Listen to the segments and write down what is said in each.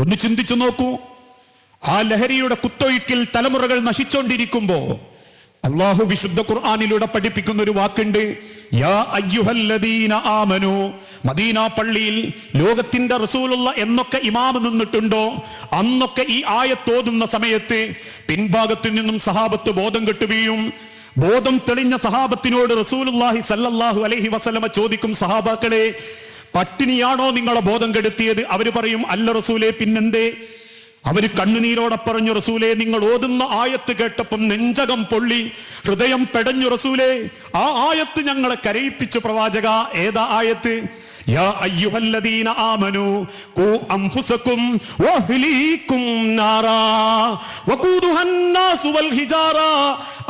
ഒന്ന് ചിന്തിച്ചു നോക്കൂ. ആ ലഹരിയുടെ കുത്തൊഴുക്കിൽ തലമുറകൾ നശിച്ചുകൊണ്ടിരിക്കുമ്പോ അള്ളാഹു വിശുദ്ധ ഖുർആാനിലൂടെ പഠിപ്പിക്കുന്ന ഒരു വാക്കുണ്ട്. യാ അയ്യുഹല്ലദീന മദീന പള്ളിയിൽ ലോകത്തിന്റെ റസൂലുള്ള എന്നൊക്കെ ഇമാമ് നിന്നിട്ടുണ്ടോ? അന്നൊക്കെ ഈ ആയത്തോതുന്ന സമയത്ത് പിൻഭാഗത്തു നിന്നും സഹാബത്ത് ബോധം കെട്ടുകയും ബോധം തെളിഞ്ഞ സഹാബത്തിനോട് റസൂലുല്ലാഹി സല്ലല്ലാഹു അലൈഹി വസലമ ചോദിക്കും സഹാബാക്കളെ പട്ടിണിയാണോ നിങ്ങളെ ബോധം കെടുത്തിയത്? അവർ പറയും അല്ല റസൂലെ പിന്നെന്തേ? അവർ കണ്ണുനീരോടെ പറഞ്ഞു റസൂലെ നിങ്ങൾ ഓതുന്ന ആയത്ത് കേട്ടപ്പം നെഞ്ചകം പൊള്ളി ഹൃദയം പെടഞ്ഞു റസൂലെ ആ ആയത്ത് ഞങ്ങളെ കരയിപ്പിച്ചു പ്രവാചക. ഏതാ ആയത്ത്? യാ അയ്യുഹല്ലദീന ആമനു ഖൂ അൻഫുസകും വഅഹ്ലീകും നാറാ വഖൂദുഹൻ നാസു വൽ ഹിജാറ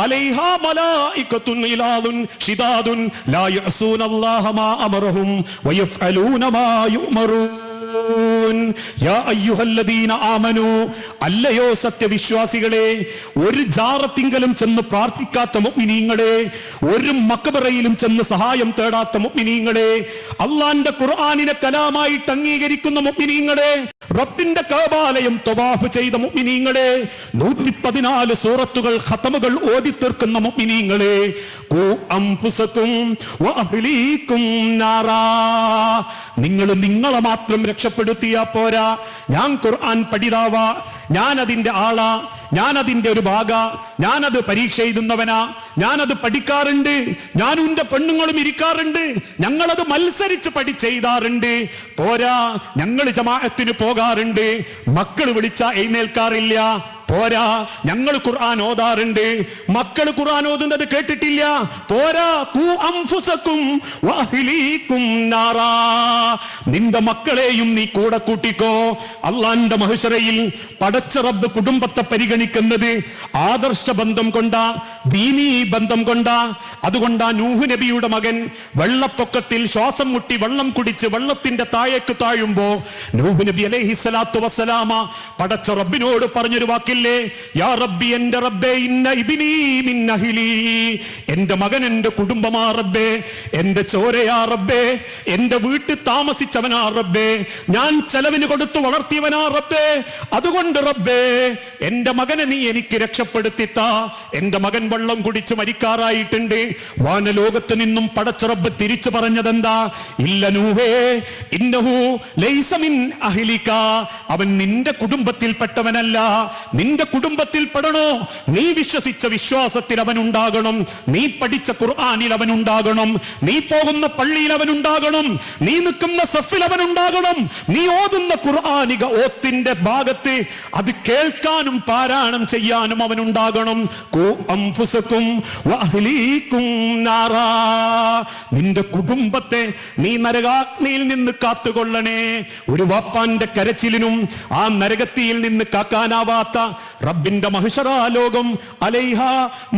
അലൈഹാ മലായികത്തുൻ ഇലാദുൻ ഷിദാദുൻ ലാ യഅസൂനല്ലാഹ മാ അമറഹും വയഫ്അലൂന മാ യുഅമറൂൻ യാ അയ്യുഹല്ലദീന ആമനു. അല്ലയോ സത്യവിശ്വാസികളെ ഒരു ജാറത്തിങ്കലും ചെന്ന് പ്രാർത്ഥിക്കാത്ത മുഅ്മിനീങ്ങളെ ഒരു മക്കബറയിലും ചെന്ന് സഹായം തേടാത്ത മുഅ്മിനീങ്ങളെ അള്ളാന്റെ ഖുർആാനിനെ കലാമായിട്ട് അംഗീകരിക്കുന്ന മുഅ്മിനീങ്ങളെ റബ്ബിന്റെ കാബാലയം തൊവാഫ് ചെയ്ത മുഅ്മിനീങ്ങളെ നൂറ്റി പതിനാല് സൂറത്തുകൾ ഖതമുകൾ ഓടി തീർക്കുന്ന നാറാ. നിങ്ങൾ നിങ്ങളെ മാത്രം രക്ഷപ്പെടുത്തിയാ പോരാ. ഞാൻ ഖുർആൻ പഠിതാവാ. ഞാൻ അതിന്റെ ആളാ. ഞാൻ അതിന്റെ ഒരു ഭാഗ. ഞാനത് പരീക്ഷ എഴുതുന്നവനാ. ഞാനത് പഠിക്കാറുണ്ട്. ഞാനും എന്റെ പെണ്ണുങ്ങളും ഇരിക്കാറുണ്ട്. ഞങ്ങളത് മത്സരിച്ച് പഠിച്ചെയ്താറുണ്ട്. പോരാ. ഞങ്ങൾ ജമാഅത്തിന് പോകാറുണ്ട്. മക്കൾ വിളിച്ച എഴുന്നേൽക്കാറില്ല. പോരാ ഞങ്ങൾ ഖുർആൻ ഓതാറുണ്ട്. മക്കൾ ഖുർആൻ ഓതുന്നത് കേട്ടിട്ടില്ല. പോരാ നിന്റെ മക്കളെയും നീ കൂടെ കൂട്ടിക്കോ. അള്ളാന്റെ മഹിഷറയിൽ പടച്ച റബ്ബ് കുടുംബത്തെ പരിഗണിക്കുന്നത് ആദർശ ബന്ധം കൊണ്ടാ ദീനീ ബന്ധം കൊണ്ടാ. അതുകൊണ്ടാ നൂഹ് നബിയുടെ മകൻ വെള്ളപ്പൊക്കത്തിൽ ശ്വാസം മുട്ടി വെള്ളം കുടിച്ച് വെള്ളത്തിന്റെ താഴേക്ക് താഴുമ്പോ നൂഹ് നബി അലൈഹി സ്വലാത്തു വസ്സലാമ പടച്ച റബ്ബിനോട് പറഞ്ഞൊരു യാ റബ്ബി എന്റെ റബ്ബേ ഇന്ന ഇബിനീ മിൻ അഹ്ലി. എന്റെ മകൻ എന്റെ കുടുംബമാ റബ്ബേ. എന്റെ ചോരയാ റബ്ബേ. എന്റെ വീട്ടിൽ താമസിച്ചവനാ റബ്ബേ. ഞാൻ ചെലവിന് കൊടുത്തു വളർത്തിയവനാ റബ്ബേ. അതുകൊണ്ട് റബ്ബേ എന്റെ മകനെ നീ എനിക്ക് രക്ഷപ്പെടുത്തിത്താ. എന്റെ മകൻ വെള്ളം കുടിച്ച് മരിക്കാറായിട്ടുണ്ട്. വാനലോകത്ത് നിന്നും പടച്ച റബ്ബ് തിരിച്ചു പറഞ്ഞതെന്താ? ഇല്ല നൂഹേ ഇന്നഹു ലൈസ മിൻ അഹ്ലിക. അവൻ നിന്റെ കുടുംബത്തിൽപ്പെട്ടവനല്ല. നിന്റെ കുടുംബത്തിൽ പെടണോ? നീ വിശ്വസിച്ച വിശ്വാസത്തിൽ അവൻ ഉണ്ടാകണം നീ പഠിച്ച ഖുർആനിൽ അവൻ ഉണ്ടാകണം നീ പോകുന്ന പള്ളിയിൽ അവൻ ഉണ്ടാകണം നീ നിൽക്കുന്ന സഫിൽ അവൻ ഉണ്ടാകണം നീ ഓതുന്ന ഖുർആനിക ഓത്തിന്റെ ഭാഗത്ത് അത് കേൾക്കാനും പാരായണം ചെയ്യാനും അവൻ ഉണ്ടാകണം നിന്റെ കുടുംബത്തെ നീ നരകാഗ്നിയിൽ നിന്ന് കാത്തുകൊള്ളണേ. ഒരു വാപ്പാന്റെ കരച്ചിലിനും ആ നരകത്തിയിൽ നിന്ന് കാക്കാനാവാത്ത റബ്ബിന്റെ മഹിഷറാ ലോകം അലൈഹ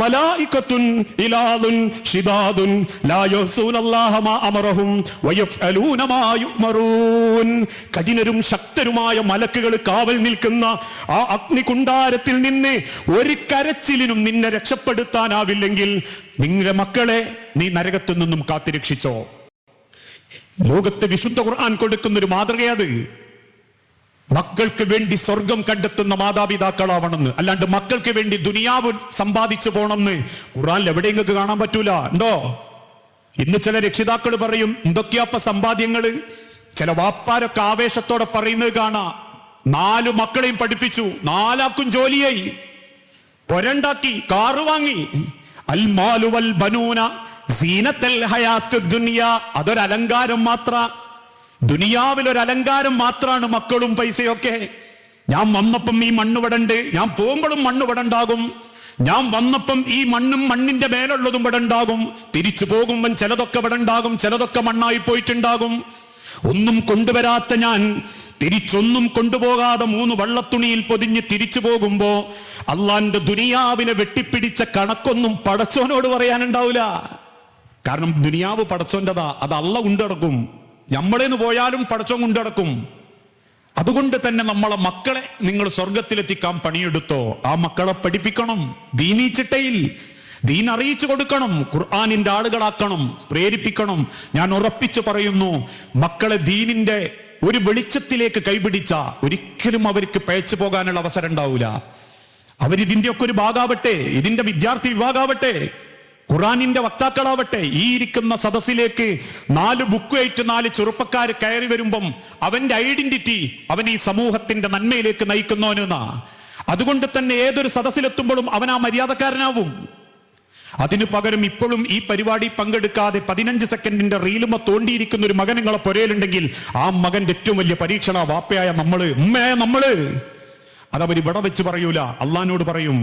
മലായിക്കത്തുൻ ഇലാദുൻ ഷിദാദുൻ ലാ മാ അമറഹും വയഫ്അലൂന മാ യുമറൂൻ കഠിനരും ശക്തരുമായ മലക്കുകൾ കാവൽ നിൽക്കുന്ന ആ അഗ്നികുണ്ടാരത്തിൽ നിന്ന് ഒരു കരച്ചിലിനും നിന്നെ രക്ഷപ്പെടുത്താനാവില്ലെങ്കിൽ നിങ്ങളുടെ മക്കളെ നീ നരകത്തു നിന്നും കാത്തിരക്ഷിച്ചോ. ലോകത്തെ വിശുദ്ധ ഖുർആൻ കൊടുക്കുന്ന ഒരു മാതൃകയത്. മക്കൾക്ക് വേണ്ടി സ്വർഗം കണ്ടെത്തുന്ന മാതാപിതാക്കളാവണമെന്ന്. അല്ലാണ്ട് മക്കൾക്ക് വേണ്ടി ദുനിയാവ് സമ്പാദിച്ചു പോണമെന്ന് ഖുറാൻ എവിടെ നിങ്ങൾക്ക് കാണാൻ പറ്റൂല. ഉണ്ടോ? ഇന്ന് ചില രക്ഷിതാക്കൾ പറയും എന്തൊക്കെയാപ്പ സമ്പാദ്യങ്ങൾ ചില വാപ്പാരൊക്കെ ആവേശത്തോടെ പറയുന്നത് കാണാ. നാലു മക്കളെയും പഠിപ്പിച്ചു. നാലാക്കും ജോലിയായി. പൊരണ്ടാക്കി കാറ് വാങ്ങി. അൽമാലുവൽ ബനൂന സീനത്തൽ ഹയാത്ത് ദുനിയ. അതൊരലങ്കാരം മാത്ര. ദുനിയാവിൽ ഒരു അലങ്കാരം മാത്രമാണ് മക്കളും പൈസയൊക്കെ. ഞാൻ വന്നപ്പം ഈ മണ്ണ് ഞാൻ പോകുമ്പോഴും മണ്ണ് ഞാൻ വന്നപ്പം ഈ മണ്ണും മണ്ണിന്റെ മേലുള്ളതും ഇവിടെ തിരിച്ചു പോകുമ്പം ചിലതൊക്കെ ഇവിടെ ചിലതൊക്കെ മണ്ണായി പോയിട്ടുണ്ടാകും. ഒന്നും കൊണ്ടുവരാത്ത ഞാൻ തിരിച്ചൊന്നും കൊണ്ടുപോകാതെ മൂന്ന് വള്ളത്തുണിയിൽ പൊതിഞ്ഞ് തിരിച്ചു പോകുമ്പോ അള്ളാന്റെ ദുനിയാവിനെ വെട്ടിപ്പിടിച്ച കണക്കൊന്നും പടച്ചോനോട് പറയാനുണ്ടാവില്ല. കാരണം ദുനിയാവ് പടച്ചോന്റെതാ അത് അള്ള കൊണ്ടടക്കും നമ്മളേന്ന് പോയാലും പടച്ചോൻ കൊണ്ടടക്കും അതുകൊണ്ട് തന്നെ നമ്മളെ മക്കളെ നിങ്ങൾ സ്വർഗത്തിലെത്തിക്കാൻ പണിയെടുത്തോ. ആ മക്കളെ പഠിപ്പിക്കണം. ദീനീ ചിട്ടയിൽ ദീൻ അറിയിച്ചു കൊടുക്കണം. ഖുർആാനിന്റെ ആളുകളാക്കണം. പ്രേരിപ്പിക്കണം. ഞാൻ ഉറപ്പിച്ചു പറയുന്നു മക്കളെ ദീനിന്റെ ഒരു വെളിച്ചത്തിലേക്ക് കൈപിടിച്ച ഒരിക്കലും അവർക്ക് പഴച്ചു പോകാനുള്ള അവസരം ഉണ്ടാവില്ല അവരിതിന്റെ ഒക്കെ ഒരു ഭാഗാവട്ടെ ഇതിന്റെ വിദ്യാർത്ഥി വിഭാഗാവട്ടെ ഖുറാനിന്റെ വക്താക്കളാവട്ടെ ഈ ഇരിക്കുന്ന സദസ്സിലേക്ക് നാല് ബുക്കുമായിട്ട് നാല് ചെറുപ്പക്കാർ കയറി വരുമ്പം അവന്റെ ഐഡന്റിറ്റി അവൻ ഈ സമൂഹത്തിന്റെ നന്മയിലേക്ക് നയിക്കുന്നവനെന്നാ അതുകൊണ്ട് തന്നെ ഏതൊരു സദസ്സിലെത്തുമ്പോഴും അവൻ ആ മര്യാദക്കാരനാവും. അതിനു പകരം ഇപ്പോഴും ഈ പരിപാടി പങ്കെടുക്കാതെ പതിനഞ്ച് സെക്കൻഡിന്റെ റീലുമ തോണ്ടിയിരിക്കുന്ന ഒരു മകൻ നിങ്ങളെ പുരയിലുണ്ടെങ്കിൽ ആ മകന്റെ ഏറ്റവും വലിയ പരീക്ഷണ വാപ്പയായ നമ്മൾ ഉമ്മയായ നമ്മൾ. അതവർ ഇവിടെ വെച്ച് പറയൂല അള്ളഹാനോട് പറയും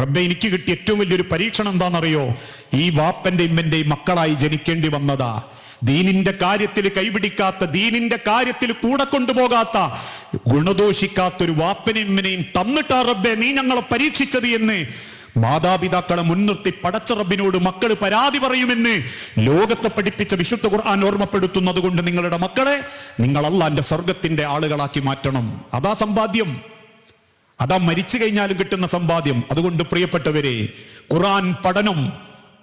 റബ്ബെ എനിക്ക് കിട്ടിയ ഏറ്റവും വലിയൊരു പരീക്ഷണം എന്താണെന്നറിയോ? ഈ വാപ്പന്റെ ഇമ്മന്റെയും മക്കളായി ജനിക്കേണ്ടി വന്നതാ. ദീനിന്റെ കാര്യത്തിൽ കൈപിടിക്കാത്ത ദീനിന്റെ കാര്യത്തിൽ കൂടെ കൊണ്ടുപോകാത്ത ഗുണദോഷിക്കാത്ത ഒരു വാപ്പനെയും ഇമ്മനെയും തന്നിട്ടാ റബ്ബെ നീ ഞങ്ങളെ പരീക്ഷിച്ചത് എന്ന് മാതാപിതാക്കളെ മുൻനിർത്തി പടച്ച റബ്ബിനോട് മക്കൾ പരാതി പറയുമെന്ന് ലോകത്തെ പഠിപ്പിച്ച വിശുദ്ധ ഖുർആൻ ഓർമ്മപ്പെടുത്തുന്നത് കൊണ്ട് നിങ്ങളുടെ മക്കളെ നിങ്ങൾ അള്ളാന്റെ സ്വർഗത്തിന്റെ ആളുകളാക്കി മാറ്റണം. അതാ സമ്പാദ്യം. അതാ മരിച്ചു കഴിഞ്ഞാലും കിട്ടുന്ന സമ്പാദ്യം. അതുകൊണ്ട് പ്രിയപ്പെട്ടവരെ ഖുറാൻ പഠനം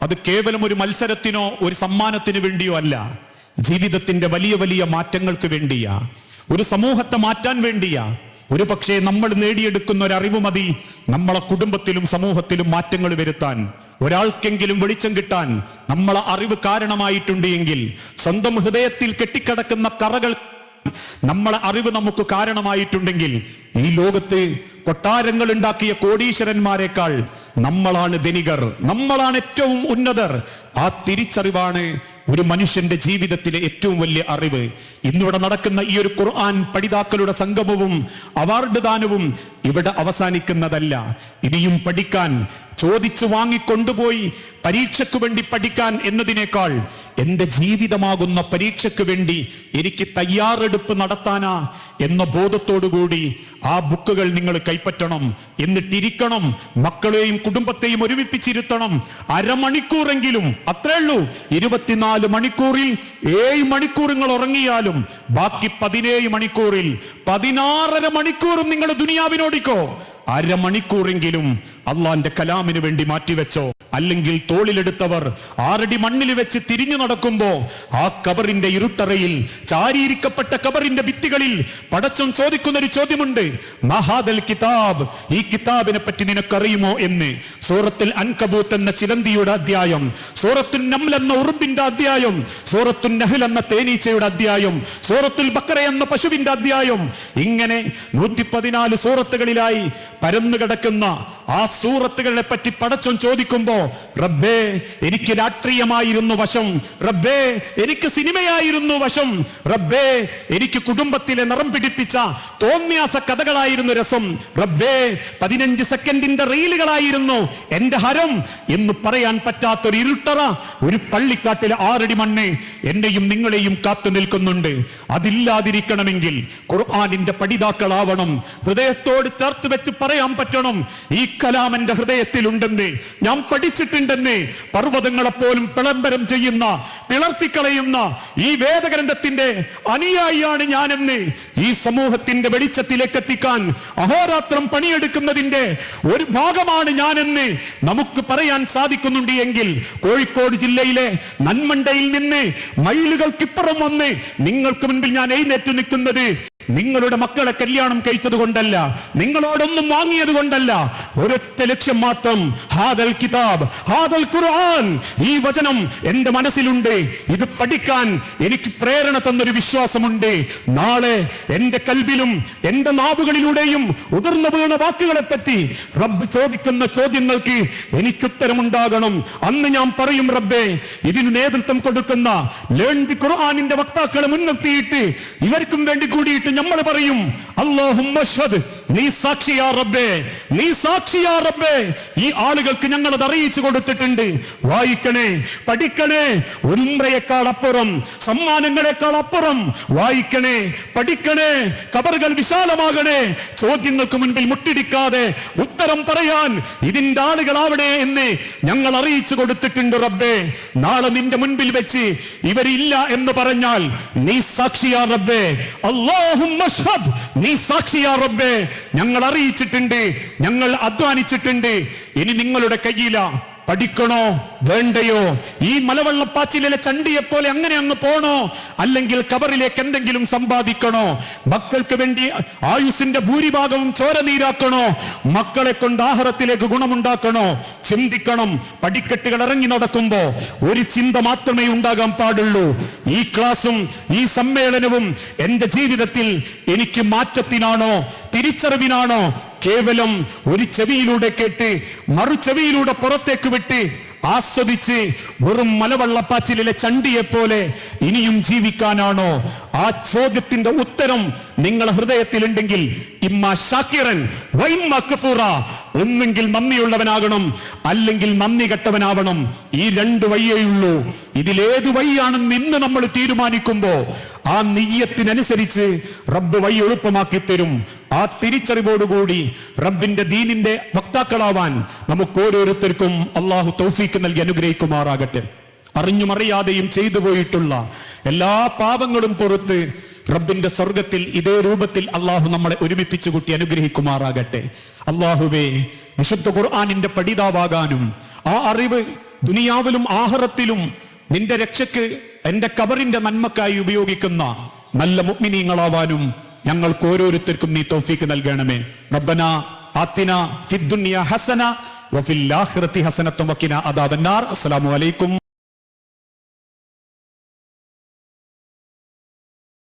അത് കേവലം ഒരു മത്സരത്തിനോ ഒരു സമ്മാനത്തിന് വേണ്ടിയോ അല്ല. ജീവിതത്തിന്റെ വലിയ വലിയ മാറ്റങ്ങൾക്ക് വേണ്ടിയാ. ഒരു സമൂഹത്തെ മാറ്റാൻ വേണ്ടിയാ. ഒരു പക്ഷേ നമ്മൾ നേടിയെടുക്കുന്ന ഒരു അറിവ് മതി. നമ്മളെ കുടുംബത്തിലും സമൂഹത്തിലും മാറ്റങ്ങൾ വരുത്താൻ. ഒരാൾക്കെങ്കിലും വെളിച്ചം കിട്ടാൻ നമ്മളെ അറിവ് കാരണമായിട്ടുണ്ട് എങ്കിൽ സ്വന്തം ഹൃദയത്തിൽ കെട്ടിക്കിടക്കുന്ന കറകൾ നമ്മളെ അറിവ് നമുക്ക് കാരണമായിട്ടുണ്ടെങ്കിൽ ഈ ലോകത്ത് കൊട്ടാരങ്ങൾ ഉണ്ടാക്കിയ കോടീശ്വരന്മാരെക്കാൾ നമ്മളാണ് ധനികർ നമ്മളാണ് ഏറ്റവും ഉന്നതർ. ആ തിരിച്ചറിവാണ് ഒരു മനുഷ്യന്റെ ജീവിതത്തിലെ ഏറ്റവും വലിയ അറിവ്. ഇന്നിവിടെ നടക്കുന്ന ഈ ഒരു ഖുർആൻ പഠിതാക്കളുടെ സംഗമവും അവാർഡ് ദാനവും ഇവിടെ അവസാനിക്കുന്നതല്ല. ഇനിയും പഠിക്കാൻ ചോദിച്ചു വാങ്ങിക്കൊണ്ടുപോയി പരീക്ഷയ്ക്ക് വേണ്ടി പഠിക്കാൻ എന്നതിനേക്കാൾ എന്റെ ജീവിതമാകുന്ന പരീക്ഷയ്ക്ക് വേണ്ടി എനിക്ക് തയ്യാറെടുപ്പ് നടത്താനാ എന്ന ബോധത്തോടുകൂടി ആ ബുക്കുകൾ നിങ്ങൾ കൈപ്പറ്റണം. എന്നിട്ടിരിക്കണം. മക്കളെയും കുടുംബത്തെയും ഒരുമിപ്പിച്ചിരുത്തണം. അരമണിക്കൂറെങ്കിലും അത്രേ ഉള്ളൂ. ഇരുപത്തിനാല് മണിക്കൂറിൽ ഏഴ് മണിക്കൂർ നിങ്ങൾ ഉറങ്ങിയാലും ബാക്കി പതിനേഴ് മണിക്കൂറിൽ പതിനാറര മണിക്കൂറും നിങ്ങൾ ദുനിയാവിനോടിക്കോ? അരമണിക്കൂറെങ്കിലും അള്ളാന്റെ കലാമിന് വേണ്ടി മാറ്റിവെച്ചോ. അല്ലെങ്കിൽ തോളിലെടുത്തവർ ആറടി മണ്ണിൽ വെച്ച് തിരിഞ്ഞു നടക്കുമ്പോ ആ കബറിന്റെ ഇരുട്ടറയിൽ ചാരിയിരിക്കപ്പെട്ട കബറിന്റെ ഭിത്തികളിൽ പടച്ചം ചോദിക്കുന്ന ഒരു ചോദ്യമുണ്ട്. മഹാദൽ കിതാബ് ഈ കിതാബിനെ പറ്റി നിനക്കറിയുമോ എന്ന്? സൂറത്തിൽ അൻകബൂത്ത് എന്ന ചിലന്തിയുടെ അധ്യായം സൂറത്തുൽ നംൽ എന്ന ഉറുമ്പിന്റെ അധ്യായം സൂറത്തുൽ നഹൽ എന്ന തേനീച്ചയുടെ അധ്യായം സൂറത്തുൽ ബക്കറ എന്ന പശുവിന്റെ അധ്യായം. ഇങ്ങനെ നൂറ്റി പതിനാല് സൂറത്തുകളിലായി പരന്നു കിടക്കുന്ന ആ സൂറത്തുകളെ പറ്റി പടച്ചോൻ ചോദിക്കുമ്പോ റബ്ബേ എനിക്ക് രാഷ്ട്രീയമായിരുന്നു വശം. റബ്ബേ എനിക്ക് സിനിമയായിരുന്നു വശം. റബ്ബേ എനിക്ക് കുടുംബത്തിലെ നിറം പിടിപ്പിച്ച തോന്നിയാസ കഥകളായിരുന്നു രസം. റബ്ബേ പതിനഞ്ച് സെക്കൻഡിന്റെ റീലുകളായിരുന്നു എന്റെ ഹരം. എന്ന് പറയാൻ പറ്റാത്ത ഒരു ഇരുട്ടറ ഒരു പള്ളിക്കാട്ടിലെ ആറടി മണ്ണ് എന്നെയും നിങ്ങളെയും കാത്തു നിൽക്കുന്നുണ്ട്. അതില്ലാതിരിക്കണമെങ്കിൽ ഖുർആാനിന്റെ പഠിതാക്കളാവണം. ഹൃദയത്തോട് ചേർത്ത് വെച്ച് പറയാൻ പറ്റണം. ഈ കലാം എന്റെ ഹൃദയത്തിലുണ്ടെന്ന് ഞാൻ പഠിച്ചിട്ടുണ്ടെന്ന് പർവതങ്ങളെപ്പോലും പിളംബരം ചെയ്യുന്ന പിളർത്തിക്കളയുന്ന ഈ വേദഗ്രന്ഥത്തിന്റെ അനുയായിയാണ് ഞാനെന്ന് ഈ സമൂഹത്തിന്റെ വെളിച്ചത്തിലേക്ക് എത്തിക്കാൻ അഹോരാത്രം പണിയെടുക്കുന്നതിന്റെ ഒരു ഭാഗമാണ് ഞാനെന്ന് നമുക്ക് പറയാൻ സാധിക്കുന്നുണ്ട് എങ്കിൽ കോഴിക്കോട് ജില്ലയിലെ നന്മണ്ടയിൽ നിന്ന് മൈലുകൾക്കിപ്പുറം വന്ന് നിങ്ങൾക്ക് മുൻപിൽ ഞാൻ എഴുന്നേറ്റ് നിൽക്കുന്നത് നിങ്ങളുടെ മക്കളെ കല്യാണം കഴിച്ചത് കൊണ്ടല്ല നിങ്ങളോടൊന്നും വാങ്ങിയത് കൊണ്ടല്ല. ഒരൊറ്റ ലക്ഷ്യം മാത്രം ഹാദൽ കിതാബ് ഹാദൽ ഖുർആൻ. ഈ വചനം എന്റെ മനസ്സിലുണ്ട്. ഇത് പഠിക്കാൻ എനിക്ക് പ്രേരണ തന്നൊരു വിശ്വാസമുണ്ട്. നാളെ എന്റെ കൽബിലും എന്റെ നാവുകളിലൂടെയും ഉതിർന്നു വീണ വാക്കുകളെ പറ്റി റബ്ബ് ചോദിക്കുന്ന ചോദ്യങ്ങൾക്ക് എനിക്കുത്തരമുണ്ടാകണം. അന്ന് ഞാൻ പറയും റബ്ബേ ഇതിന് നേതൃത്വം കൊടുക്കുന്ന ലേൺ ദി ഖുർആനിന്റെ വക്താക്കളെ മുൻനിർത്തിയിട്ട് ഇവർക്കും വേണ്ടി കൂടിയിട്ട് നമ്മൾ പറയും അല്ലാഹുമ്മ അഷ്ഹദ് നീ സാക്ഷിയാ റബ്ബേ നീ സാക്ഷിയാ റബ്ബേ. ഈ ആളുകൾക്ക് ഞങ്ങൾ അത് അറിയിച്ചു കൊടുത്തിട്ടുണ്ട്. വായിക്കണേ പഠിക്കണേ ഉംറയേക്കാൾ അപ്പുറം സമ്മാനങ്ങളെക്കാൾ അപ്പുറം വായിക്കണേ പഠിക്കണേ കബറുകൾ വിശാലമാകണേ ചോദ്യങ്ങൾക്ക് മുൻപിൽ മുട്ടിടിക്കാതെ ഉത്തരം പറയാൻ ഇതിന്റെ ആളുകളാവണേ എന്ന് ഞങ്ങൾ അറിയിച്ചു കൊടുത്തിട്ടുണ്ട് റബ്ബേ. നാളെ നിന്റെ മുൻപിൽ വെച്ച് ഇവരില്ല എന്ന് പറഞ്ഞാൽ നീ സാക്ഷിയാ റബ്ബേ. അഷ്ഹദ് നീ സാക്ഷിയാ റബ്ബേ. ഞങ്ങൾ അറിയിച്ചിട്ടുണ്ട് ഞങ്ങൾ അധ്വാനിച്ചിട്ടുണ്ട്. ഇനി നിങ്ങളുടെ കയ്യില. പഠിക്കണോ? വേണ്ടയോ? ഈ മലവെള്ളപ്പാച്ചിലെ ചണ്ടിയെ പോലെ അങ്ങനെ അങ്ങ് പോണോ? അല്ലെങ്കിൽ കബറിലേക്ക് എന്തെങ്കിലും സമ്പാദിക്കണോ? മക്കൾക്ക് വേണ്ടി ആയുസിന്റെ ഭൂരിഭാഗവും ചോര നീരാക്കണോ? മക്കളെ കൊണ്ട് ആഹാരത്തിലേക്ക് ഗുണമുണ്ടാക്കണോ? ചിന്തിക്കണം. പടിക്കെട്ടുകൾ ഇറങ്ങി നടക്കുമ്പോ ഒരു ചിന്ത മാത്രമേ ഉണ്ടാകാൻ പാടുള്ളൂ. ഈ ക്ലാസും ഈ സമ്മേളനവും എന്റെ ജീവിതത്തിൽ എനിക്ക് മാറ്റത്തിനാണോ? തിരിച്ചറിവിനാണോ? കേവലം ഒരു ചെവിയിലൂടെ കേട്ട് മറു ചെവിയിലൂടെ പുറത്തേക്ക് വിട്ട് ആസ്വദിച്ച് വെറും മലവെള്ളപ്പാച്ചിലെ ചണ്ടിയെ പോലെ ഇനിയും ജീവിക്കാനാണോ? ആ ചോദ്യത്തിന്റെ ഉത്തരം നിങ്ങളുടെ വൈമ്മ കഫൂറ ഒന്നെങ്കിൽ നന്ദിയുള്ളവനാകണം അല്ലെങ്കിൽ നന്ദി കെട്ടവനാവണം. ഈ രണ്ട് വയ്യേയുള്ളൂ ഇതിലേത് വയ്യാണെന്ന് ഇന്ന് നമ്മൾ തീരുമാനിക്കുമ്പോ? ആ നെയ്യത്തിനനുസരിച്ച് റബ്ബ് വഴി എളുപ്പമാക്കി തരും ആ തിരിച്ചറിവോടുകൂടി റബ്ബിന്റെ ദീനിന്റെ വക്താക്കളാവാൻ നമുക്ക് ഓരോരുത്തർക്കും അള്ളാഹു തൗഫീക്ക് നൽകി അനുഗ്രഹിക്കുമാറാകട്ടെ. അറിഞ്ഞും അറിയാതെയും ചെയ്തു പോയിട്ടുള്ള എല്ലാ പാപങ്ങളും പുറത്ത് റബ്ബിന്റെ സ്വർഗത്തിൽ ഇതേ രൂപത്തിൽ അള്ളാഹു നമ്മളെ ഒരുമിപ്പിച്ചു കൂട്ടി അനുഗ്രഹിക്കുമാറാകട്ടെ. അള്ളാഹുവേ വിശുദ്ധ ഖുർആാനിന്റെ പഠിതാവാകാനും ആ അറിവ് ദുനിയാവിലും ആഹറത്തിലും നിന്റെ രക്ഷയ്ക്ക് എന്റെ കബറിന്റെ നന്മക്കായി ഉപയോഗിക്കുന്ന നല്ല മുഗ്മിനീങ്ങളാവാനും ഞങ്ങൾക്ക് ഓരോരുത്തർക്കും നീ തോഫീക്ക് നൽകണമേ. റബ്ബന ആത്തിന ഫിദ്ദുനിയ ഹസന വഫിൽ ആഖിറതി ഹസനത്തും വഖിന അദാബന്നാർ. അസ്സലാമു അലൈക്കും.